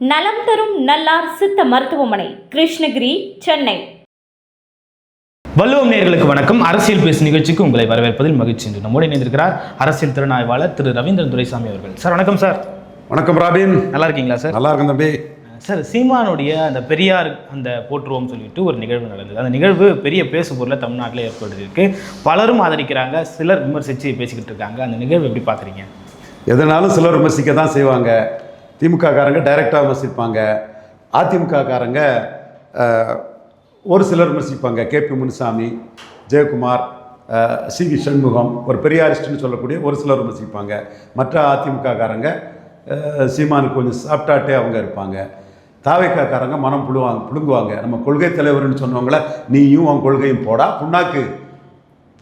நலம் தரும் நல்லார் சித்த மருத்துவமனை கிருஷ்ணகிரி சென்னை. வள்ளுவம் நேயர்களுக்கு வணக்கம். அரசியல் பேசு நிகழ்ச்சிக்கு உங்களை வரவேற்பதில் மகிழ்ச்சி என்று நம்மோடு இணைந்திருக்கிறார் அரசியல் திறனாய்வாளர் திரு ரவீந்திரன் துரைசாமி அவர்கள். சார் வணக்கம் சார். வணக்கம் ராபின். நல்லா இருக்கீங்களா சார்? நல்லா இருக்கும் தம்பி. சார் சீமானுடைய அந்த பெரியார் அந்த போற்றுவோம் சொல்லிட்டு ஒரு நிகழ்வு நடந்தது. அந்த நிகழ்வு பெரிய பேசு பொருளை தமிழ்நாட்டில் ஏற்படுத்தியிருக்கு. பலரும் ஆதரிக்கிறாங்க சிலர் விமர்சித்து பேசிக்கிட்டு இருக்காங்க. அந்த நிகழ்வு எப்படி பார்க்குறீங்க? எதனாலும் சிலர் விமர்சிக்க தான் செய்வாங்க. திமுககாரங்க டைரெக்டாக விமர்சிப்பாங்க. அதிமுககாரங்க ஒரு சிலர் விமர்சிப்பாங்க. K P Munusamy Jayakumar C V Shanmugam ஒரு பெரியாரிஸ்ட்னு சொல்லக்கூடிய ஒரு சிலர் விமர்சிப்பாங்க. மற்ற அதிமுககாரங்க சீமானுக்கு கொஞ்சம் சாப்பிட்டாட்டே அவங்க இருப்பாங்க. தாவைக்காக்காரங்க மனம் புழுவாங்க புழுங்குவாங்க நம்ம கொள்கை தலைவர்னு சொன்னவங்கள நீயும் உன் கொள்கையும் போடா புண்ணாக்கு.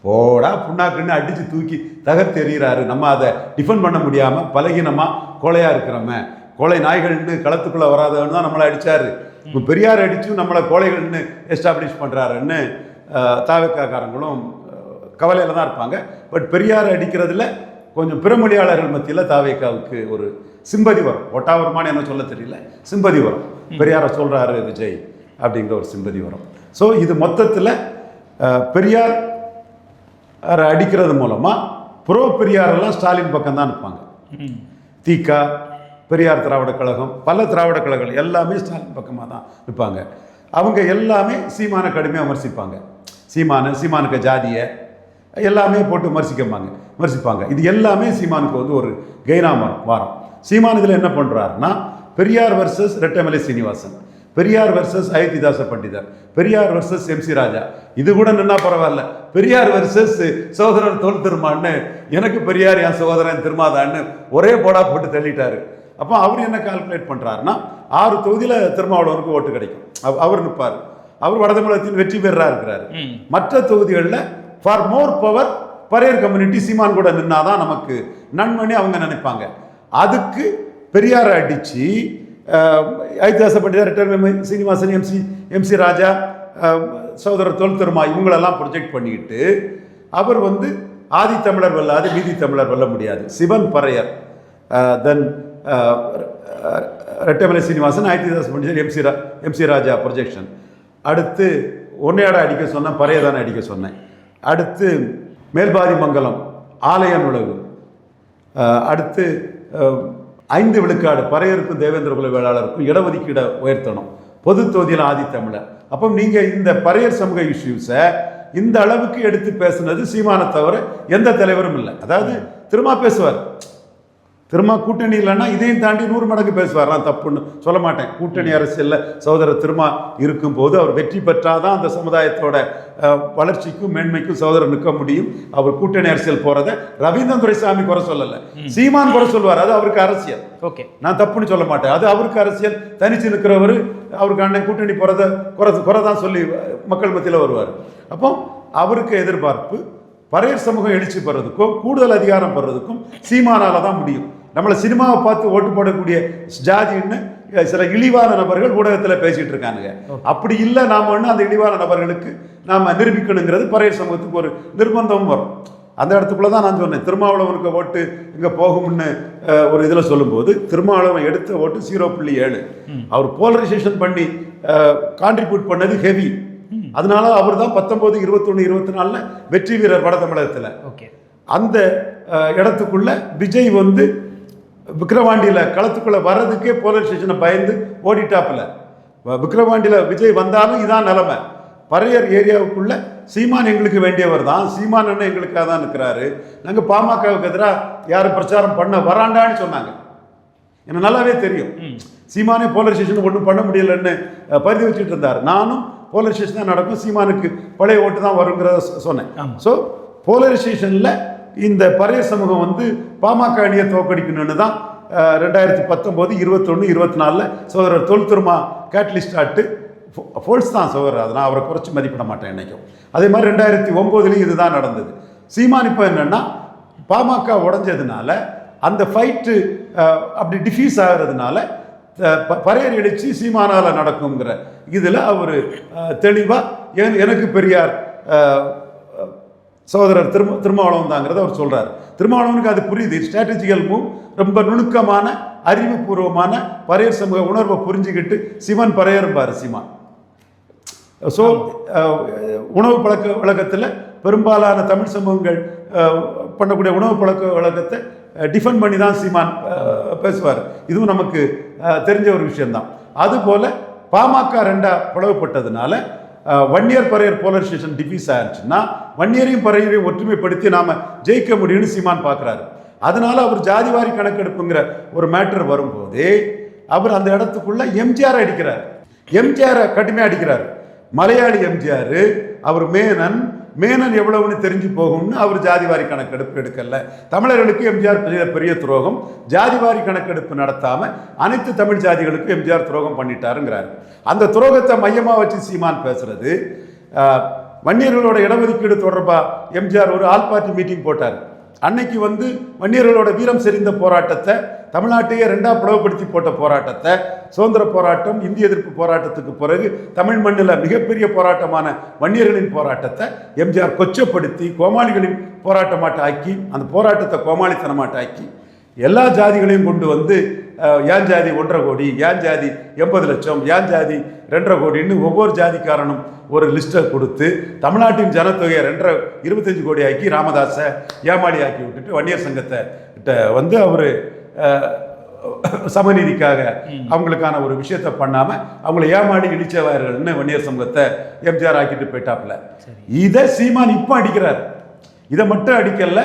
போடா புண்ணாக்குன்னு அடித்து தூக்கி தகர்த்தெறிகிறாரு நம்ம அதை டிஃபெண்ட் பண்ண முடியாமல் பலகீனமாக கொலையாக இருக்கிறோமே கோழை நாய்கள்னு களத்துக்குள்ளே வராதவன்னு தான் நம்மளை அடித்தார் இப்போ பெரியார் அடித்தும் நம்மளை கோழைகள்னு எஸ்டாப்ளிஷ் பண்ணுறாருன்னு தாவக்காரங்களும் கவலையில் தான் இருப்பாங்க. பட் பெரியார் அடிக்கிறதுல கொஞ்சம் பிறமொழியாளர்கள் மத்தியில் தாவேக்காவுக்கு ஒரு சிம்பதி வரும். ஒட்டா வருமானு என்ன சொல்ல தெரியல. சிம்பதி வரும். பெரியாரை சொல்கிறாரு விஜய் அப்படிங்கிற ஒரு சிம்பதி வரும். ஸோ இது மொத்தத்தில் பெரியார் அடிக்கிறது மூலமாக ப்ரோ பெரியாரெல்லாம் ஸ்டாலின் பக்கம் தான் நிற்பாங்க திக பெரியார் திராவிட கழகம் பல திராவிட கழகங்கள் எல்லாமே ஸ்டாலின் பக்கமாக தான் இருப்பாங்க அவங்க எல்லாமே சீமான கடுமையாக விமர்சிப்பாங்க. சீமான சீமானுக்கு ஜாதியை எல்லாமே போட்டு விமர்சிக்கம்பாங்க விமர்சிப்பாங்க. இது எல்லாமே சீமானுக்கு வந்து ஒரு கெய்னாமரம் வாரம். சீமான் இதில் என்ன பண்ணுறாருன்னா Periyar versus Rettamalai Srinivasan Periyar versus Ayothidasa Pandithar Periyar versus MC ராஜா. இது கூட நின்னா பரவாயில்ல. பெரியார் வர்சஸ் சகோதரர் தோல் திருமான்னு எனக்கு பெரியார் என் சகோதரன் திருமாதான்னு ஒரே போடா போட்டு தள்ளிட்டாரு. அப்போ அவர் என்ன கால்குலேட் பண்ணுறாருன்னா ஆறு தொகுதியில் திருமாவளவனுக்கு ஓட்டு கிடைக்கும். அவ- அவர் நிற்பார் அவர் வடதமிழகத்தில் வெற்றி பெறா இருக்கிறாரு. மற்ற தொகுதிகளில் far more power Paraiyar community Seeman கூட நின்னாதான் நமக்கு நன்மணி அவங்க நினைப்பாங்க. அதுக்கு பெரியாரை அடித்து ஐத்தியாச பண்டிதர் ரிட்டர் சீனிவாசன் எம்சி எம்சி ராஜா அஹ், சகோதரர் தொல் திருமா இவங்களெல்லாம் ப்ரொஜெக்ட் பண்ணிக்கிட்டு அவர் வந்து ஆதி தமிழர் வெல்லாது மீதி தமிழர் வெல்ல முடியாது. சிவன் பறையர். தென் ரெட்டமலை சீனிவாசன் ஐத்திதாச பண்டிதர் எம்சி ரா எம்சி ராஜா ப்ரொஜெக்ஷன் அடுத்து ஒன்னையாட அடிக்க சொன்னேன் பறையதான அடிக்க சொன்னேன். அடுத்து மேல்பாதி மங்கலம் ஆலய நுழைவு. அடுத்து ஐந்து விழுக்காடு பறையருக்கும் தேவேந்திர குல வேளாளருக்கும் இடஒதுக்கீடை உயர்த்தணும். பொது தொகுதியில் ஆதித்தமிழர் அப்போ நீங்கள் இந்த பறையர் சமூக இஷ்யூஸை இந்த அளவுக்கு எடுத்து பேசுனது சீமான தவிர எந்த தலைவரும் இல்லை. அதாவது திரும்ப பேசுவார். திரும்ப கூட்டணி இல்லைன்னா இதையும் தாண்டி நூறு மடங்கு பேசுவார். நான் தப்புன்னு சொல்ல மாட்டேன். கூட்டணி அரசியலில் சகோதரர் திருமா இருக்கும்போது அவர் வெற்றி பெற்றாதான் அந்த சமுதாயத்தோட வளர்ச்சிக்கும் மேன்மைக்கும் சகோதரர் நிற்க முடியும். அவர் கூட்டணி அரசியல் போகிறத ரவீந்திரன் துரைசாமி குறை சொல்லலை. சீமான் குறை சொல்வார் அது அவருக்கு அரசியல். ஓகே. நான் தப்புன்னு சொல்ல மாட்டேன். அது அவருக்கு அரசியல். தனிச்சு நிற்கிறவர் அவருக்கு அண்ணன் கூட்டணி போகிறத குறை குறை தான் சொல்லி மக்கள் மத்தியில் வருவார். அப்போ அவருக்கு எதிர்பார்ப்பு பறையர் சமூகம் எழுச்சி பெறதுக்கும் கூடுதல் அதிகாரம் பெறதுக்கும் சீமானால தான் முடியும். நம்மளை சினிமாவை பார்த்து ஓட்டு போடக்கூடிய ஜாதின்னு சில இழிவான நபர்கள் ஊடகத்தில் பேசிட்டு இருக்கானுங்க. அப்படி இல்லை நாம ஒன்று அந்த இழிவான நபர்களுக்கு நாம் நிரூபிக்கணுங்கிறது பறையர் சமூகத்துக்கு ஒரு நிர்பந்தமும் வரும். அந்த இடத்துக்குள்ள தான் நான் சொன்னேன் திருமாவளவனுக்கு ஓட்டு இங்கே போகும்னு ஒரு இதில் சொல்லும்போது திருமாவளவன் எடுத்த ஓட்டு ஜீரோ புள்ளி ஏழு. அவர் போலரைசேஷன் பண்ணி கான்ட்ரிபியூட் பண்ணது ஹெவி அதனால அவர் தான் பத்தொம்போது இருபத்தொன்று இருபத்தி நாலில் வெற்றி வீரர் வட தமிழகத்தில். ஓகே. அந்த இடத்துக்குள்ள விஜய் வந்து விக்ரவாண்டியில் களத்துக்குள்ள வர்றதுக்கே போலீஸ் ஸ்டேஷனை பயந்து ஓடிட்டாப்புல. விக்ரவாண்டியில் விஜய் வந்தாலும் இதான் நிலைமை. பறையர் ஏரியாவுக்குள்ள சீமான் எங்களுக்கு வேண்டியவர் தான். சீமான் அண்ணன் எங்களுக்காக தான் இருக்கிறாரு நாங்கள் பாமகவுக்கு எதிராக யாரும் பிரச்சாரம் பண்ண வராண்டான்னு சொன்னாங்க. எனக்கு நல்லாவே தெரியும். சீமானே போலீஸ் ஸ்டேஷன் ஒன்றும் பண்ண முடியலன்னு பரிதி வச்சுட்டு இருந்தார். நானும் போலீஸ் ஸ்டேஷன் தான் நடக்கும் சீமானுக்கு பழைய ஓட்டு தான் வருங்கிறத சொன்னேன். ஸோ போலரைசேஷனில் இந்த பறைய சமூகம் வந்து பாமக அணியை தோக்கடிக்கணும்னு தான் ரெண்டாயிரத்தி பத்தொம்போது இருபத்தொன்று இருபத்தி நாலில் சோதரர் தொல் திருமா கேட்லிஸ்ட் ஆட்டு ஃபோல்ஸ் தான் சோதரர். அதை நான் அவரை குறைச்சி மதிப்பிட மாட்டேன் என்னைக்கும். அதே மாதிரி ரெண்டாயிரத்தி ஒம்போதுலேயும் இதுதான் நடந்தது. சீமான் இப்போ என்னன்னா பாமக உடைஞ்சதுனால அந்த ஃபைட்டு அப்படி டிஃப்யூஸ் ஆகிறதுனால பறையர் எழுச்சி சீமானால் நடக்குங்கிற இதில் அவர் தெளிவாக எனக்கு பெரியார் சகோதரர் திரும திருமாவளவன் தாங்கிறத அவர் சொல்கிறார் திருமாவளவனுக்கு அது புரியுது. ஸ்ட்ராட்டஜிக்கல் மூவ் ரொம்ப நுணுக்கமான அறிவுபூர்வமான பறையர் சமூக உணர்வை புரிஞ்சுக்கிட்டு சிவன் பறையர்பார் சிமான். ஸோ உணவு பழக்க வழக்கத்தில் பெரும்பாலான தமிழ் சமூகங்கள் பண்ணக்கூடிய உணவு பழக்க வழக்கத்தை டிஃபன் பண்ணி தான் சீமான் பேசுவார். இதுவும் நமக்கு தெரிஞ்ச ஒரு விஷயந்தான் அதுபோல் பாமக ரெண்டாக பிளவுபட்டதுனால அஹ், வன்னியர் பறையர் போலரைசேஷன் டிஃபீஸ் ஆயிடுச்சுன்னா வன்னியரையும் பறையரையும் ஒற்றுமைப்படுத்தி நாம ஜெயிக்க முடியும்னு சீமான் பார்க்குறாரு. அதனால அவர் ஜாதிவாரி கணக்கெடுப்புங்கிற ஒரு மேட்டர் வரும்போதே அவர் அந்த இடத்துக்குள்ள எம்ஜிஆர் அடிக்கிறார். எம்ஜிஆரை கடுமையாக அடிக்கிறார். மலையாளி எம்ஜிஆர் அவர் மேனன் மேனன் எவ்வளவுன்னு தெரிஞ்சு போகும்னு அவர் ஜாதிவாரி கணக்கெடுப்பு எடுக்கல. தமிழர்களுக்கு எம்ஜிஆர் பெரிய பெரிய துரோகம். ஜாதிவாரி கணக்கெடுப்பு நடத்தாம அனைத்து தமிழ் ஜாதிகளுக்கும் எம்ஜிஆர் துரோகம் பண்ணிட்டாருங்கிறார். அந்த துரோகத்தை மையமாக வச்சு சீமான் பேசுறது. வன்னியர்களோட இடஒதுக்கீடு தொடர்பாக எம்ஜிஆர் ஒரு ஆல் பார்ட்டி மீட்டிங் போட்டார். அன்னைக்கு வந்து வன்னியர்களோட வீரம் செறிந்த போராட்டத்தை தமிழ்நாட்டையே ரெண்டா பிளவுபடுத்தி போட்ட போராட்டத்தை சுதந்திர போராட்டம் இந்திய எதிர்ப்பு போராட்டத்துக்கு பிறகு தமிழ் மண்ணில் மிகப்பெரிய போராட்டமான வன்னியர்களின் போராட்டத்தை எம்ஜிஆர் கொச்சப்படுத்தி கோமாளிகளின் போராட்டமாட்ட ஆக்கி அந்த போராட்டத்தை கோமாளித்தனமாட்ட ஆக்கி எல்லா ஜாதிகளையும் கொண்டு வந்து ஏன் ஜாதி ஒன்றரை கோடி ஏன் ஜாதி எண்பது லட்சம் ஏன் ஜாதி ரெண்டரை கோடின்னு ஒவ்வொரு ஜாதிக்காரனும் ஒரு லிஸ்ட்டை கொடுத்து தமிழ்நாட்டின் ஜனத்தொகையை ரெண்டரை இருபத்தஞ்சு கோடி ஆக்கி ராமதாஸை ஏமாளி ஆக்கி விட்டுட்டு வன்னியர் சங்கத்தை கிட்ட வந்து அவர் சமநீதிக்காக அவங்களுக்கான ஒரு விஷயத்தை பண்ணாம அவங்கள ஏமாடி இடிச்சவார்கள்னு வன்னியர் சமூகத்தை எம்ஜிஆர் ஆக்கிட்டு போயிட்டாப்ல இதை சீமான் இப்போ அடிக்கிறார். இதை மட்டும் அடிக்கல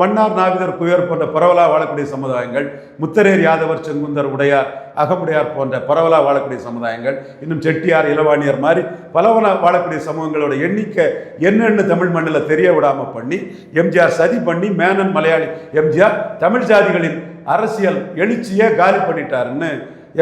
வண்ணார் நாவிதர் குயர் போன்ற பரவலா வாழக்கூடிய சமுதாயங்கள் முத்தரேர் யாதவர் செங்குந்தர் உடையார் அகமுடையார் போன்ற பரவலா வாழக்கூடிய சமுதாயங்கள் இன்னும் செட்டியார் இளவாணியர் மாதிரி பலவலா வாழக்கூடிய சமூகங்களோட எண்ணிக்கை என்னென்னு தமிழ் மண்ணில் தெரிய விடாம பண்ணி எம்ஜிஆர் சதி பண்ணி மேனன் மலையாளி எம்ஜிஆர் தமிழ் ஜாதிகளின் அரசியல் எழுச்சியே காலி பண்ணிட்டாருன்னு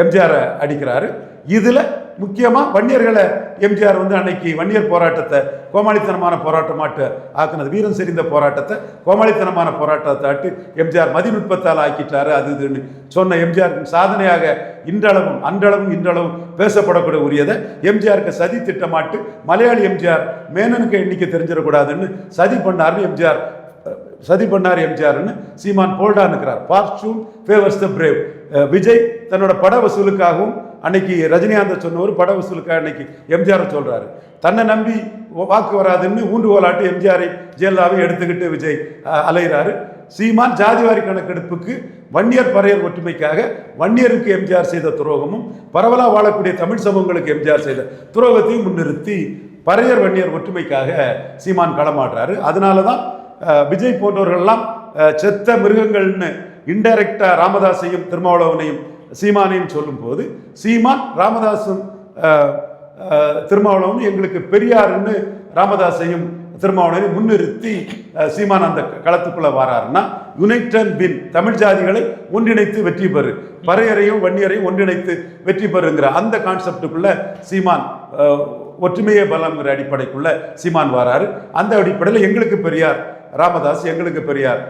எம்ஜிஆரை அடிக்கிறாரு. இதில் முக்கியமாக வன்னியர்களை எம்ஜிஆர் வந்து அன்னைக்கு வன்னியர் போராட்டத்தை கோமாளித்தனமான போராட்டமாட்டு ஆக்குனது. வீரம் செறிந்த போராட்டத்தை கோமாளித்தனமான போராட்டத்தை ஆட்டு எம்ஜிஆர் மதிநுட்பத்தால் ஆக்கிட்டாரு. அது இதுன்னு சொன்ன எம்ஜிஆர் சாதனையாக இன்றளவும் அன்றளவும் இன்றளவும் பேசப்படக்கூடிய உரியதை எம்ஜிஆருக்கு சதி திட்டமாட்டு மலையாளி எம்ஜிஆர் மேனனுக்கு எண்ணிக்கை தெரிஞ்சிடக்கூடாதுன்னு சதி பண்ணாருன்னு எம்ஜிஆர் சதி பண்ணார் எம்ஜிஆர்னு சீமான் போல்டா இருக்கிறார் fortune favours the brave Vijay தன்னோட பட வசூலுக்காகவும் அன்னைக்கு ரஜினிகாந்த் சொன்னவர் பட வசூலுக்காக அன்னைக்கு எம்ஜிஆர் சொல்கிறாரு தன்னை நம்பி வாக்கு வராதுன்னு ஊண்டுகோலாட்டு எம்ஜிஆரை ஜெயலலிதாவை எடுத்துக்கிட்டு விஜய் அலைகிறாரு சீமான் ஜாதிவாரி கணக்கெடுப்புக்கு வன்னியர் பறையர் ஒற்றுமைக்காக வன்னியருக்கு எம்ஜிஆர் செய்த துரோகமும் பரவலாக வாழக்கூடிய தமிழ் சமூகங்களுக்கு எம்ஜிஆர் செய்த துரோகத்தையும் முன்னிறுத்தி பறையர் வன்னியர் ஒற்றுமைக்காக சீமான் களமாடுறாரு. அதனால தான் விஜய் போன்றவர்கள்லாம் செத்த மிருகங்கள்னு இன்டைரக்டா ராமதாஸையும் திருமாவளவனையும் சீமானையும் சொல்லும்போது சீமான் ராமதாஸும் திருமாவளவனும் எங்களுக்கு பெரியாருன்னு ராமதாஸையும் திருமாவளவனையும் முன்னிறுத்தி சீமான் அந்த களத்துக்குள்ள வராருன்னா யுனைடெட் பின் தமிழ் ஜாதிகளை ஒன்றிணைத்து வெற்றி பெறு. பறையரையும் வன்னியரையும் ஒன்றிணைத்து வெற்றி பெறுங்கிற அந்த கான்செப்டுக்குள்ள சீமான் ஒற்றுமையே பலம்ங்கிற அடிப்படைக்குள்ள சீமான் வராரு. அந்த அடிப்படையில் எங்களுக்கு பெரியார் ராமதாஸ் எங்களுக்கு பெரியார்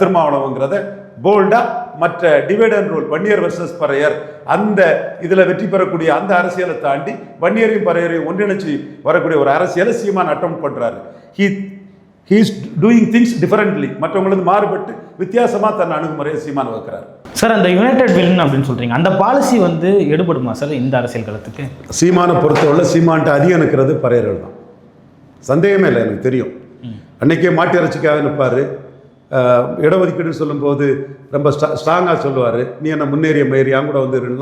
திருமாவளவங்கிறத போல்டா மற்ற divide and rule Vanniyar versus Paraiyar அந்த இதில் வெற்றி பெறக்கூடிய அந்த அரசியலை தாண்டி வன்னியரையும் பறையரையும் ஒன்றிணைச்சு வரக்கூடிய ஒரு அரசியலை சீமான் அட்டம் பண்றாரு. He he's doing things differently மற்றவங்களுக்கு மாறுபட்டு வித்தியாசமா தன் அணுகுமுறையை சீமான் வைக்கிறார் சார் அந்த யுனைடெட் வின் அப்படின்னு சொல்றீங்க அந்த பாலிசி வந்து எடுபடுமா சார் இந்த அரசியல் களத்துக்கு? சீமானை பொறுத்தவரை சீமான்ட்டு அதிகம் இருக்கிறது பறையர்கள் தான். சந்தேகமே இல்லை எனக்கு தெரியும். அன்றைக்கே மாட்டு இறைச்சிக்காக நிற்பார் இடஒதுக்கீடுன்னு சொல்லும்போது ரொம்ப ஸ்ட்ரா ஸ்ட்ராங்காக சொல்லுவார். நீ என்ன முன்னேறிய மயிரியாங்க கூட வந்து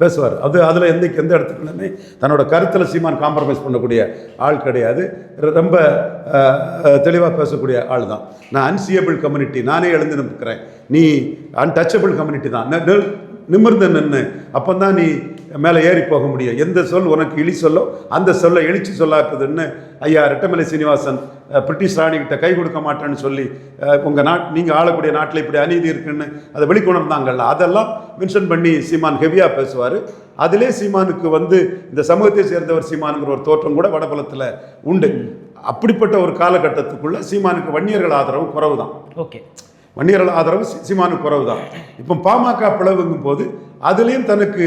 பேசுவார். அது அதில் எந்த எந்த இடத்துக்குள்ளுமே தன்னோட கருத்தில் சீமான் காம்ப்ரமைஸ் பண்ணக்கூடிய ஆள் கிடையாது. ரொம்ப தெளிவாக பேசக்கூடிய ஆள் தான் நான் அன்சியபிள் கம்யூனிட்டி நானே எழுந்து நிற்கிறேன். நீ அன்டச்சபிள் கம்யூனிட்டி தான். நிமிர்ந்து நின்று அப்போ தான் நீ மேலே ஏறி போக முடியும். எந்த சொல் உனக்கு இழி சொல்லோ அந்த சொல்லை எழுச்சி சொல்லாக்குதுன்னு ஐயா ரெட்டமலை சீனிவாசன் பிரிட்டிஷ் ராணிகிட்ட கை கொடுக்க மாட்டேன்னு சொல்லி உங்கள் நாட் நீங்கள் ஆளக்கூடிய நாட்டில் இப்படி அநீதி இருக்குன்னு அதை வெளிக்கொணர்ந்தாங்கல்ல அதெல்லாம் மென்ஷன் பண்ணி சீமான் ஹெவியாக பேசுவார். அதிலே சீமானுக்கு வந்து இந்த சமூகத்தை சேர்ந்தவர் சீமானுங்கிற ஒரு தோற்றம் கூட வடபலத்தில் உண்டு. அப்படிப்பட்ட ஒரு காலகட்டத்துக்குள்ள சீமானுக்கு வன்னியர்கள் ஆதரவு குறைவு தான் ஓகே. வன்னியர்கள் ஆதரவு சி- சீமானுக்கு தான் இப்போ பாமக பிளவுங்கும் போது அதுலேயும் தனக்கு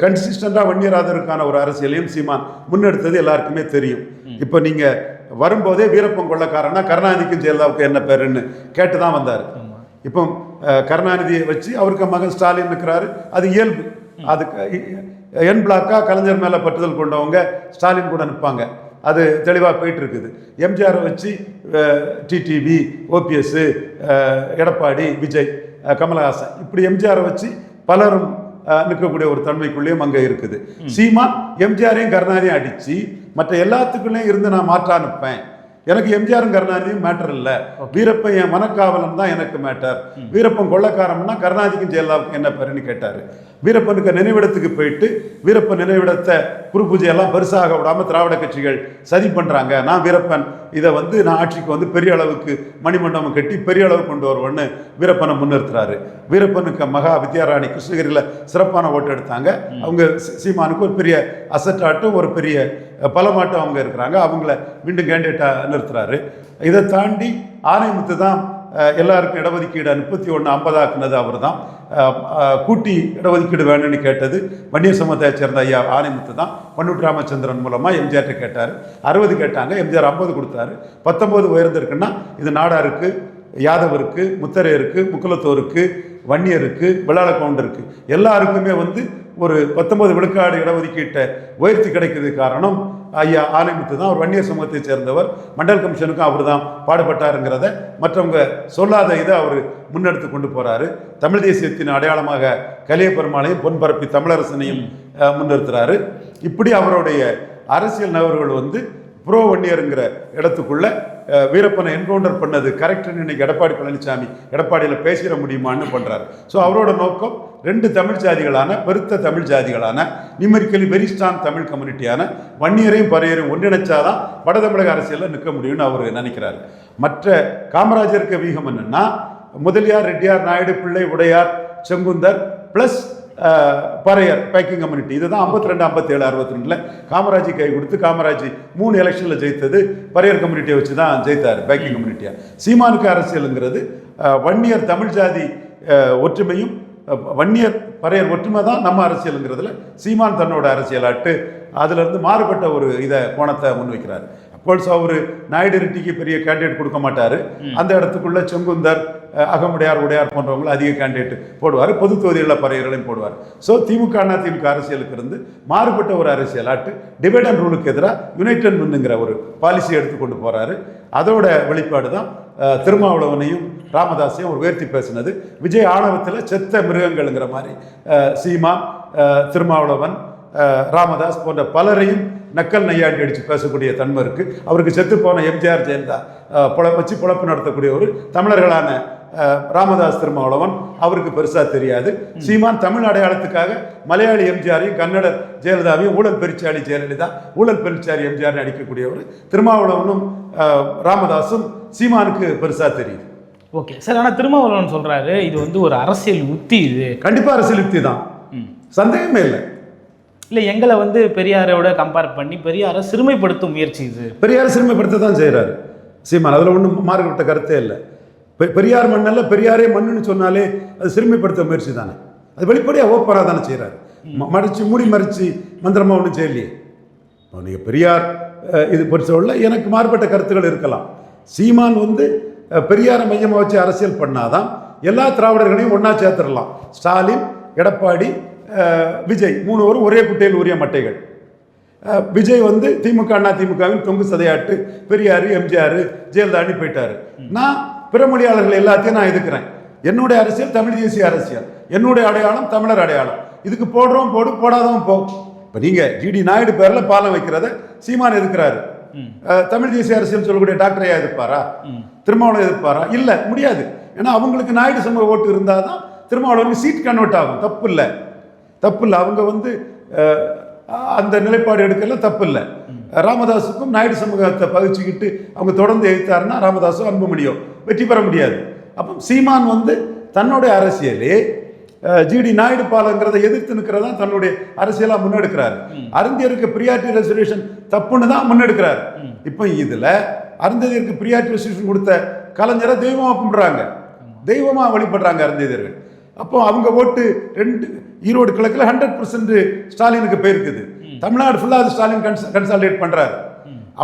கன்சிஸ்டண்டாக வன்னியர் ஆதரவுக்கான ஒரு அரசியலையும் சீமான் முன்னெடுத்தது எல்லாருக்குமே தெரியும். இப்போ நீங்கள் வரும்போதே வீரப்பன் கொள்ளக்காரனா கருணாநிதிக்கும் ஜெயலலிதாவுக்கு என்ன பேருன்னு கேட்டு தான் வந்தார். இப்போ கருணாநிதியை வச்சு அவருக்கு மகன் ஸ்டாலின் இருக்கிறாரு அது இயல்பு. அதுக்கு என் பிளாக்கா கலைஞர் மேலே பற்றுதல் கொண்டவங்க ஸ்டாலின் கூட நிற்பாங்க அது தெளிவாக போயிட்டு இருக்குது எம்ஜிஆரை வச்சு டிடிவி ஓபிஎஸ் எடப்பாடி விஜய் கமலஹாசன் இப்படி எம்ஜிஆரை வச்சு பலரும் நிற்கக்கூடிய ஒரு தன்மைக்குள்ளேயும் அங்கே இருக்குது. சீமான் எம்ஜிஆரையும் கருணாநிதியும் அடித்து மற்ற எல்லாத்துக்குள்ளேயும் இருந்து நான் மாற்றா நிற்பேன். எனக்கு எம்ஜிஆரும் கருணாநிதியும் மேட்டர் இல்லை. வீரப்பன் என் மனக்காவலன் தான் எனக்கு மேட்டர் வீரப்பன் கொள்ளக்காரம்னா கருணாநிதிக்கும் ஜெயலலிதாவுக்கும் என்ன பேருன்னு கேட்டார். வீரப்பனுக்கு நினைவிடத்துக்கு போயிட்டு வீரப்பன் நினைவிடத்தை குரு பூஜையெல்லாம் பெருசாக விடாமல் திராவிட கட்சிகள் சதி பண்ணுறாங்க நான் வீரப்பன். இதை வந்து நான் ஆட்சிக்கு வந்து பெரிய அளவுக்கு மணிமண்டபம் கட்டி பெரிய அளவு கொண்டு வருவோன்னு வீரப்பனை முன்னிறுத்துறாரு. வீரப்பனுக்கு மகா வித்யாராணி கிருஷ்ணகிரியில் சிறப்பான ஓட்டு எடுத்தாங்க. அவங்க சீமானுக்கு ஒரு பெரிய அசட்டாட்டும் ஒரு பெரிய பலமாட்டும் அவங்க இருக்கிறாங்க. அவங்கள மீண்டும் கேண்டிடேட்டாக நிறுத்துறாரு. இதை தாண்டி ஆணைமுத்து தான் எல்லாருக்கும் இடஒதுக்கீடு முப்பத்தி ஒன்று ஐம்பதாக்குனது அவர் தான் கூட்டி இடஒதுக்கீடு வேணும்னு கேட்டது வன்னியர் சமூகத்தை சேர்ந்த ஐயா ஆணைமுத்து தான். பன்னூர் ராமச்சந்திரன் மூலமாக எம்ஜிஆர்ட்ட கேட்டார். அறுபது கேட்டாங்க எம்ஜிஆர் ஐம்பது கொடுத்தாரு. பத்தொம்போது உயர்ந்திருக்குன்னா இது நாடாருக்கு யாதவருக்கு முத்தரையருக்கு முக்குலத்தோருக்கு வன்னியருக்கு விளாள கவுண்டருக்கு எல்லாருக்குமே வந்து ஒரு பத்தொன்பது விழுக்காடு இடஒதுக்கீட்டை உயர்த்தி கிடைக்கிறது காரணம் ஐயா ஆனைமுத்து தான். அவர் வன்னியர் சமூகத்தை சேர்ந்தவர். மண்டல் கமிஷனுக்கும் அவர் தான் பாடுபட்டாருங்கிறத மற்றவங்க சொல்லாத இதை அவர் முன்னெடுத்து கொண்டு போகிறாரு தமிழ் தேசியத்தின் அடையாளமாக கலிய பெருமாளையும் பொன்பரப்பி தமிழரசனையும் முன்னிறுத்துறாரு. இப்படி அவருடைய அரசியல் நபர்கள் வந்து புரோ வன்னியருங்கிற இடத்துக்குள்ள வீரப்பனை என்கவுண்டர் பண்ணது கரெக்டுன்னு இன்னைக்கு எடப்பாடி பழனிசாமி எடப்பாடியில் பேசிட முடியுமான்னு பண்ணுறாரு ஸோ அவரோட நோக்கம் ரெண்டு தமிழ் ஜாதிகளான பெருத்த தமிழ் ஜாதிகளான நிமெரிக்கலி வெரி ஸ்ட்ராங் தமிழ் கம்யூனிட்டியான வன்னியரையும் பறையரையும் ஒன்றிணைச்சாதான் வட தமிழக அரசியலில் நிற்க முடியும்னு அவர் நினைக்கிறாரு. மற்ற காமராஜருக்கு வீகம் என்னென்னா Mudaliar Reddiar Naidu Pillai Udaiyar Sengunthar plus Paraiyar backing community இதுதான் ஐம்பத்தி ரெண்டு ஐம்பத்தேழு அறுபத்தி ரெண்டில் காமராஜி கை கொடுத்து காமராஜ் மூணு எலெக்ஷனில் ஜெயித்தது. பறையர் கம்யூனிட்டியை வச்சு தான் ஜெயித்தார் பேக்கிங் கம்யூனிட்டியாக சீமானுக்கு அரசியலுங்கிறது வன்னியர் தமிழ் ஜாதி ஒற்றுமையும் வன்னியர் பறையர் ஒற்றுமை தான் நம்ம அரசியலுங்கிறதுல சீமான் தன்னோட அரசியலாட்டு அதிலிருந்து மாறுபட்ட ஒரு இதை கோணத்தை முன்வைக்கிறார். அப்கோர்ஸ் அவர் நாயுடு ரெட்டிக்கு பெரிய கேண்டிடேட் கொடுக்க மாட்டார். அந்த இடத்துக்குள்ள செங்குந்தர் அகமுடையார் உடையார் போன்றவங்களை அதிக கேண்டிடேட் போடுவார். பொது தொகுதிகளில் பறையர்களையும் போடுவார். ஸோ திமுக அண்ணா அரசியலுக்கு இருந்து மாறுபட்ட ஒரு அரசியலாட்டு டிவைட் அண்ட் ரூலுக்கு எதிராக யுனைடெட் மின்னுங்கிற ஒரு பாலிசி எடுத்துக்கொண்டு போகிறாரு அதோட வெளிப்பாடு தான் திருமாவளவனையும் ராமதாஸையும் ஒரு உயர்த்தி பேசினது. விஜய் ஆணவத்தில் செத்த மிருகங்கள்ங்கிற மாதிரி சீமா திருமாவளவன் ராமதாஸ் போன்ற பலரையும் நக்கல் நையாண்டி அடித்து பேசக்கூடிய தன்மை இருக்குது அவருக்கு செத்து போன எம்ஜிஆர் ஜெயலலிதா புழ வச்சு புழப்பு நடத்தக்கூடிய ஒரு தமிழர்களான ராமதாஸ் திருமாவளவன் அவருக்கு பெருசா தெரியாது. சீமான் தமிழ் அடையாளத்துக்காக மலையாளி எம்ஜிஆரையும் கன்னட ஜெயலலிதாவையும் ஊழல் பெருச்சாளி ஜெயலலிதா ஊழல் பெருச்சாளி எம்ஜிஆர் அடிக்கக்கூடியவர். திருமாவளவனும் ராமதாஸும் சீமானுக்கு பெருசா தெரியுது. ஓகே. சார் ஆனால் திருமாவளவன் சொல்றாரு இது வந்து ஒரு அரசியல் உத்தி இது. கண்டிப்பா அரசியல் யுக்தி தான். சந்தேகமே இல்லை. இல்லை எங்களை வந்து பெரியாரோட கம்பேர் பண்ணி பெரியாரை சிறுமைப்படுத்தும் முயற்சி இது. பெரியார் சிறுமைப்படுத்த தான் செய்கிறாரு சீமான் அதில் ஒன்றும் மாறுபட்ட கருத்தே இல்லை. பெரியார் மண்ணல்ல பெரியாரே மண்ணுன்னு சொன்னாலே அது சிறுமைப்படுத்த முயற்சி தானே. அது வெளிப்படையாக ஓப்பராக தானே செய்கிறாரு மடிச்சு மூடி மறிச்சு மந்திரமா ஒன்றும் செய்யலையே. இப்போ நீங்கள் பெரியார் இது பொறுத்தவரை எனக்கு மாறுபட்ட கருத்துக்கள் இருக்கலாம். சீமான் வந்து பெரியாரை மையமாக வச்சு அரசியல் பண்ணாதான் எல்லா திராவிடர்களையும் ஒன்றா சேர்த்துடலாம். ஸ்டாலின் எடப்பாடி விஜய் மூணு பேரும் ஒரே குட்டையில் உரிய மட்டைகள். விஜய் வந்து திமுக அண்ணா திமுகவின் தொங்கு சதையாட்டு பெரியார் எம்ஜிஆர் ஜெயலலிதான்னு போயிட்டார். நான் பிற மொழியாளர்கள் எல்லாத்தையும் நான் எதுக்குறேன்? என்னுடைய அரசியல் தமிழ் தேசிய அரசியல். என்னுடைய அடையாளம் தமிழர் அடையாளம். இதுக்கு போடுறோம் போடு போடாதவன் போ. இப்போ நீங்கள் ஜிடி நாயுடு பேரில் பாலம் வைக்கிறத சீமான் எதுக்குறாரு? அஹ், தமிழ் தேசிய அரசியல் சொல்லக்கூடிய டாக்டர் ஐயா எதிர்ப்பாரா? திருமாவளவன் எதிர்ப்பாரா? இல்லை முடியாது. ஏன்னா அவங்களுக்கு நாயுடு சமூக ஓட்டு இருந்தால் தான் திருமாவளவனுக்கு சீட் கன்வெர்ட் ஆகும். தப்பு இல்லை தப்பு இல்லை அவங்க வந்து அந்த நிலைப்பாடு எடுக்கல தப்பு இல்லை ராமதாஸுக்கும் நாயுடு சமூகத்தை பகிச்சுக்கிட்டு அவங்க தொடர்ந்து எதிர்த்தாருன்னா ராமதாஸோ அன்புமணியோ. வெற்றி பெற முடியாது. அப்போ சீமான் வந்து தன்னுடைய அரசியலே ஜிடி நாயுடு பாலங்கிறத எதிர்த்து நிற்கிறதா தன்னுடைய அரசியலாக முன்னெடுக்கிறாரு. அருந்தியருக்கு பிரியாரிட்டி ரெசர்வேஷன் தப்புன்னு தான் முன்னெடுக்கிறாரு. இப்போ இதில் அருந்ததியருக்கு பிரியாரிட்டி ரெசர்வேஷன் கொடுத்த கலைஞரை தெய்வமாக கும்பிடுறாங்க. தெய்வமாக வழிபடுறாங்க அருந்ததியர்கள். அப்போ அவங்க ஓட்டு ரெண்டு ஈரோடு கிழக்கில் ஹண்ட்ரட் பர்சன்ட் ஸ்டாலினுக்கு போயிருக்குது. தமிழ்நாடு ஃபுல்லாக அது ஸ்டாலின் கன்ஸ் கன்சாலிடேட் பண்ணுறாரு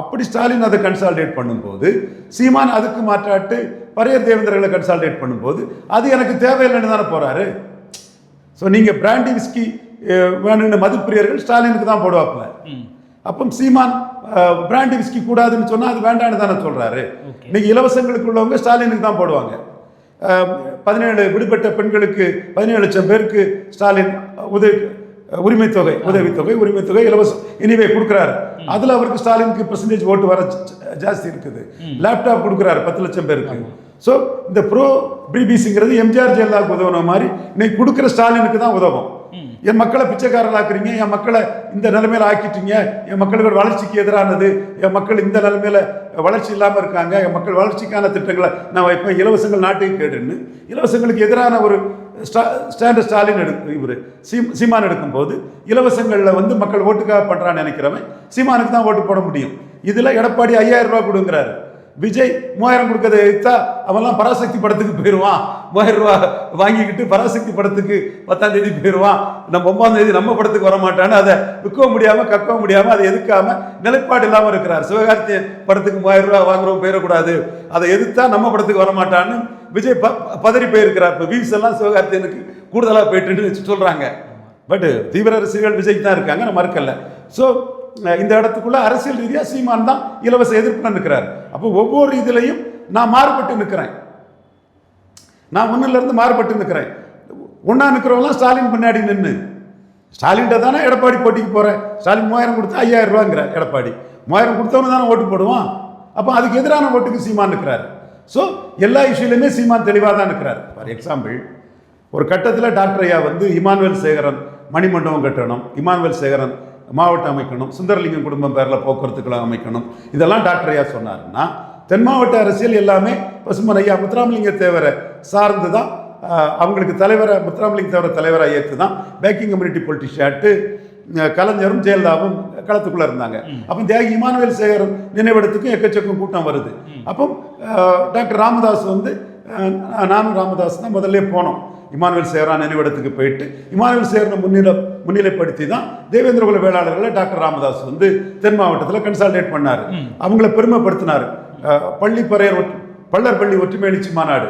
அப்படி ஸ்டாலின் அதை கன்சால்டேட் பண்ணும்போது சீமான் அதுக்கு மாற்றாட்டு பரையர் தேவேந்திரர்களை கன்சால்டேட் பண்ணும்போது அது எனக்கு தேவையில்லைன்னு தானே போறாரு? ஸோ நீங்கள் பிராண்டி விஸ்கி வேணும்னு மதுப்பிரியர்கள் ஸ்டாலினுக்கு தான் போடுவாப்புல. அப்போ சீமான் பிராண்டி விஸ்கி கூடாதுன்னு சொன்னால் அது வேண்டான்னு தானே சொல்கிறாரு இன்னைக்கு இலவசங்களுக்கு உள்ளவங்க ஸ்டாலினுக்கு தான் போடுவாங்க. பதினேழு விடுபட்ட பெண்களுக்கு பதினேழு லட்சம் பேருக்கு ஸ்டாலின் உதவி உரிமை தொகை உதவித்தொகை உரிமை தொகை இலவசம். இனிவே கொடுக்குறாரு. அதில் அவருக்கு ஸ்டாலினுக்கு பெர்சன்டேஜ் ஓட்டு வர ஜாஸ்தி இருக்குது. லேப்டாப் கொடுக்குறாரு பத்து லட்சம் பேருக்கு. ஸோ இந்த ப்ரோ பிபிசிங்கிறது எம்ஜிஆர் ஜெயலலிதாவுக்கு உதவுன மாதிரி இன்னைக்கு கொடுக்குற ஸ்டாலினுக்கு தான் உதவும். என் மக்களை பிச்சைக்காரர்களாக்குறீங்க என் மக்களை இந்த நிலைமையில ஆக்கிட்டீங்க என் மக்களோட வளர்ச்சிக்கு எதிரானது என் மக்கள் இந்த நிலைமையில வளர்ச்சி இல்லாமல் இருக்காங்க என் மக்கள் வளர்ச்சிக்கான திட்டங்களை நான் வைப்பேன் இலவசங்கள் நாட்டுக்கு கேடுன்னு இலவசங்களுக்கு எதிரான ஒரு ஸ்டா ஸ்டாண்டர்ட் ஸ்டாலின் எடுக்கும் இவர் சீம் சீமான் எடுக்கும்போது இலவசங்களில் வந்து மக்கள் ஓட்டுக்காக பண்ணுறான்னு நினைக்கிறவன் சீமானுக்கு தான் ஓட்டு போட முடியும். இதில் எடப்பாடி ஐயாயிரம் ரூபா கொடுங்கிறாரு. விஜய் மூவாயிரம் கொடுக்கறத எடுத்தா அவன்லாம் பராசக்தி படத்துக்கு போயிடுவான் மூவாயிரம் ரூபா வாங்கிக்கிட்டு பராசக்தி படத்துக்கு பத்தாம் தேதி போயிடுவான் நம்ம ஒன்பதாம் தேதி நம்ம படத்துக்கு வர மாட்டான்னு அதை விற்கவும் முடியாமல் கற்கவும் முடியாமல் அதை எதுக்காம நிலைப்பாடு இல்லாமல் இருக்கிறார். சிவகார்த்தி படத்துக்கு மூவாயிரம் ரூபா வாங்குறவங்க போயிடக்கூடாது. அதை எதிர்த்தா நம்ம படத்துக்கு வரமாட்டான்னு விஜய் ப பதறி போயிருக்கிறார். இப்போ வியூஸ் எல்லாம் சிவகார்த்தியனுக்கு கூடுதலாக போயிட்டுன்னு சொல்கிறாங்க பட் தீவிர ரசிகர்கள் விஜய்க்கு தான் இருக்காங்க நான் மறுக்கல. ஸோ இந்த இடத்துக்குள்ள அரசியல் ரீதியாக சீமான் தான் இலவச எதிர்ப்பு நிற்கிறார் அப்போ ஒவ்வொரு இதுலையும் நான் மாறுபட்டு நிற்கிறேன் நான் ஒன்றுலேருந்து மாறுபட்டு நிற்கிறேன் ஒன்றா நிற்கிறவங்களாம் ஸ்டாலின் பின்னாடி நின்று ஸ்டாலின்கிட்ட தானே எடப்பாடி போட்டிக்கு போகிறேன் ஸ்டாலின் மூவாயிரம் கொடுத்தா ஐயாயிரம் ரூபாங்கிற எடப்பாடி. மூவாயிரம் கொடுத்தவனு தானே ஓட்டு போடுவான்? அப்போ அதுக்கு எதிரான ஓட்டுக்கு சீமான் நிற்கிறார் ஸோ எல்லா இஷ்யூலையுமே சீமான் தெளிவாக தான் இருக்கிறார். ஃபார் எக்ஸாம்பிள் ஒரு கட்டத்தில் டாக்டர் ஐயா வந்து இமானுவேல் சேகரன் மணிமண்டபம் கட்டணும் இமானுவேல் சேகரன் மாவட்டம் அமைக்கணும் சுந்தரலிங்கம் குடும்பம் பேரில் போக்குவரத்துக்களை அமைக்கணும். இதெல்லாம் டாக்டர் ஐயா சொன்னார்னா தென் மாவட்ட அரசியல் எல்லாமே பசுமன் ஐயா முத்துராமலிங்க தேவரை சார்ந்து தான் அவங்களுக்கு தலைவரை முத்துராமலிங்க தேவரை தலைவராக ஏற்று தான் பேக்கிங் கம்யூனிட்டி பொலிட்டிஷியாட்டு கலைஞரும் ஜெயலலிதாவும் களத்துக்குள்ளே இருந்தாங்க. அப்போ தியாகி இமானுவேல் சேகரன் நினைவிடத்துக்கும் எக்கச்சக்கம் கூட்டம் வருது. அப்போ டாக்டர் ராமதாஸ் வந்து நானும் ராமதாஸ் தான் முதல்ல போனோம். இமானுவேல் சேகரா நினைவிடத்துக்கு போயிட்டு இமானுவேல் சேகரனை முன்னிலை முன்னிலைப்படுத்தி தான் தேவேந்திரகுல வேளாளர்களை டாக்டர் ராமதாஸ் வந்து தென் மாவட்டத்தில் கன்சால்டேட் பண்ணார். அவங்கள பெருமைப்படுத்தினார். அஹ், பள்ளி பறையர் ஒற்று பள்ளர் பள்ளி ஒற்றுமை எழுச்சி மாநாடு.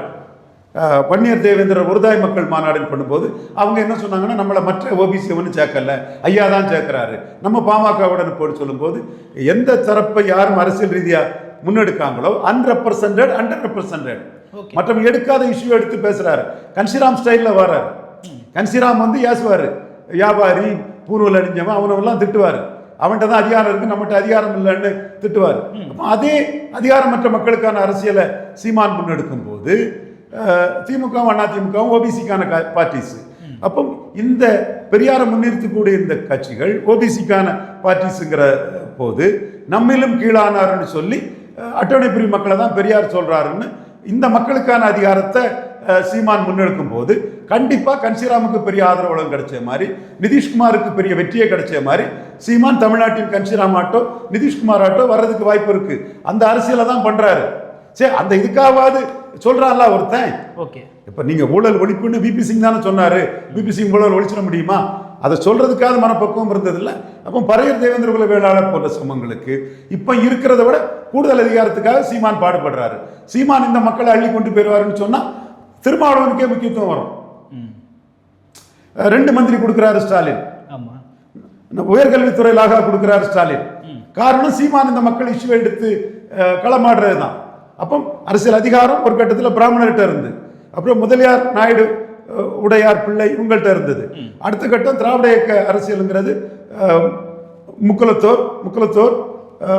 அஹ், வன்னியர் தேவேந்திரர் உருதாய் மக்கள் மாநாடுன்னு பண்ணும்போது அவங்க என்ன சொன்னாங்கன்னா நம்மளை மற்ற ஓபிசி ஒன்றும் சேர்க்கல. ஐயா தான் சேர்க்கிறாரு. நம்ம பாமகவுடன் போட்டு சொல்லும்போது எந்த தரப்பை யாரும் அரசியல் ரீதியாக முன்னெடுக்காங்களோ அன்ரெப்ரசன்டட் அண்டர் ரெப்ரசன்டட் மற்றவங்க எடுக்காத இஷ்யூ எடுத்து பேசுறாரு. கன்சிராம் ஸ்டைலில் வர்றாரு. கன்சிராம் வந்து ஏசுவார். வியாபாரி பூர்வல் அணிஞ்சவன் அவனவெல்லாம் திட்டுவார். அவன்கிட்ட தான் அதிகாரம் இருக்கு நம்மகிட்ட அதிகாரம் இல்லைன்னு திட்டுவார். அப்போ அதே அதிகாரமற்ற மக்களுக்கான அரசியலை சீமான் முன்னெடுக்கும் போது திமுகவும் அண்ணா திமுகவும் ஓபிசிக்கான ஓபிசிக்கான பார்ட்டிஸ் அப்போ இந்த பெரியாரை முன்னிறுத்தக்கூடிய இந்த கட்சிகள் ஓபிசிக்கான பார்ட்டிஸுங்கிற போது நம்மிலும் கீழானார்னு சொல்லி அட்டவணை பிரிவு மக்களை தான் பெரியார் சொல்கிறாருன்னு இந்த மக்களுக்கான அதிகாரத்தை சீமான் முன்னெடுக்கும் போது கண்டிப்பாக கன்சிராமுக்கு பெரிய ஆதரவளம் கிடைச்ச மாதிரி நிதிஷ்குமாருக்கு பெரிய வெற்றியே கிடைச்ச மாதிரி சீமான் தமிழ்நாட்டின் கன்சிராம் ஆட்டோ நிதிஷ்குமார் ஆட்டோ வர்றதுக்கு வாய்ப்பு இருக்கு. அந்த அரசியலை தான் பண்றாரு. சரி அந்த இதுக்காவது சொல்றான்ல ஒருத்தன். ஓகே. இப்போ நீங்கள் ஊழல் ஒழிப்புன்னு பிபி சிங் தானே சொன்னார். பிபி சிங் ஊழல் ஒழிச்சிட முடியுமா? அதை சொல்றதுக்காவது மனப்பக்குவம் இருந்ததில்ல. அப்போ பரையர் தேவேந்திர குல வேளாளர் போன்ற சமங்களுக்கு இப்போ இருக்கிறத விட கூடுதல் அதிகாரத்துக்காக சீமான் பாடுபடுறாரு. சீமான் இந்த மக்களை அள்ளி கொண்டு போயிடுவாருன்னு சொன்னால் திருமாவளவனுக்கே முக்கியத்துவம் வரும். ரெண்டு மந்திரி கொடுக்குறாரு ஸ்டாலின். உயர்கல்வித்துறை லாகா கொடுக்குறாரு ஸ்டாலின். காரணம் சீமான் இந்த மக்கள் இஷ்யூ எடுத்து களமாடுறது தான் அப்போ அரசியல் அதிகாரம் ஒரு கட்டத்தில் பிராமணர்கிட்ட இருந்து. அப்புறம் முதலியார் நாயுடு உடையார் பிள்ளை இவங்கள்ட்ட இருந்தது. அடுத்த கட்டம் திராவிட இயக்க அரசியலுங்கிறது முக்குலத்தோர் முக்குலத்தோர்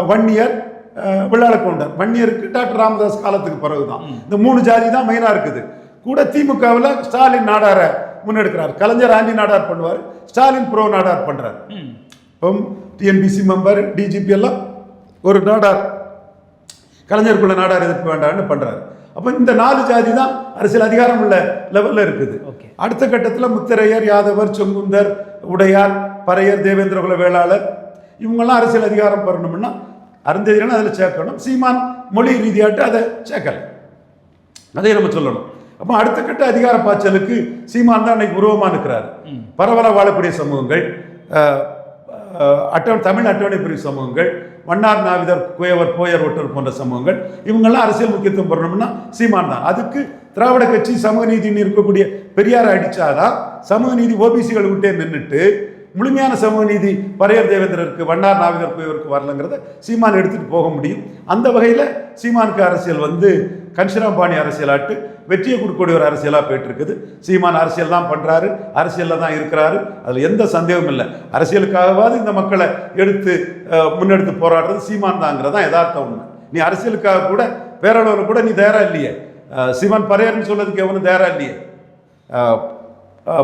வன்னியர் அஹ், வெள்ளாளக்கவுண்டர் வன்னியருக்கு டாக்டர் ராமதாஸ் காலத்துக்கு பிறகு தான் இந்த மூணு ஜாதி தான் மெயினாக இருக்குது. கூட திமுகவில் ஸ்டாலின் நாடார முன்னெடுக்கிறார். கலைஞர் ஆண்டி நாடார் பண்ணுவார் ஸ்டாலின் ப்ரோ நாடார் பண்ணுறார் இப்போ டிஎன்பிசி மெம்பர் டிஜிபி எல்லாம் ஒரு நாடார். கலைஞருக்குள்ள நாடார் எதிர்ப்பு வேண்டாம்னு பண்றாரு. அப்போ இந்த நாலு ஜாதி தான் அரசியல் அதிகாரம் உள்ள லெவலில் இருக்குது. அடுத்த கட்டத்தில் முத்திரையர் யாதவர் செங்குந்தர் உடையார் பறையர் தேவேந்திரகுல வேளாளர் இவங்கெல்லாம் அரசியல் அதிகாரம் பெறணும்னா அருந்ததிரன் அதில் சேர்க்கணும். சீமான் மொழி ரீதியாட்டு அதை சேர்க்கல. அதை நம்ம சொல்லணும். அப்போ அடுத்த கட்ட அதிகார பாய்ச்சலுக்கு சீமான் தான் அன்னைக்கு உருவமாக இருக்கிறார் பரவலாக வாழக்கூடிய சமூகங்கள் அட்டவணை தமிழ் அட்டவணை பிரிவு சமூகங்கள் வண்ணார் நாவிதர் குயவர் போயர் ஒட்டர் போன்ற சமூகங்கள் இவங்கெல்லாம் அரசியல் முக்கியத்துவம் பெறணும்னா சீமான் தான். அதுக்கு திராவிட கட்சி சமூக நீதினு இருக்கக்கூடிய பெரியார் அடிச்சாதான் சமூக நீதி ஓபிசிகள் விட்டே நின்றுட்டு முழுமையான சமூக நீதி பரையர் தேவேந்திரருக்கு வண்ணார் நாவிதர் குயவருக்கு வரலங்கிறத சீமான் எடுத்துட்டு போக முடியும். அந்த வகையில் சீமானுக்கு அரசியல் வந்து கன்ஷிராம்பாணி அரசியலாட்டு வெற்றியை கொடுக்கக்கூடிய ஒரு அரசியலாக போயிட்டு இருக்குது சீமான் அரசியல் தான் பண்ணுறாரு அரசியலில் தான் இருக்கிறாரு. அதில் எந்த சந்தேகமும் இல்லை. அரசியலுக்காகவாது இந்த மக்களை எடுத்து முன்னெடுத்து போராடுறது சீமான் தாங்கிறது தான் யதார்த்த உண்மை. நீ அரசியலுக்காக கூட பேரளவில் கூட நீ தயாராக இல்லையே. சீமான் பறையர்னு பரையர்னு சொல்லதுக்கு எவனும் தயாராக இல்லையே.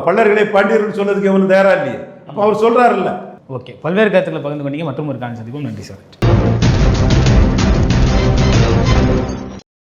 பல்லர்களே பாண்டியர்னு சொல்லதுக்கு எவனும் தயாராக இல்லையே. அப்போ அவர் சொல்றாருல்ல. ஓகே. பல்வேறு கருத்துக்களை பகிர்ந்து கொண்டீங்க. மற்றும் ஒரு காரணம் சந்திப்போம். நன்றி சார்.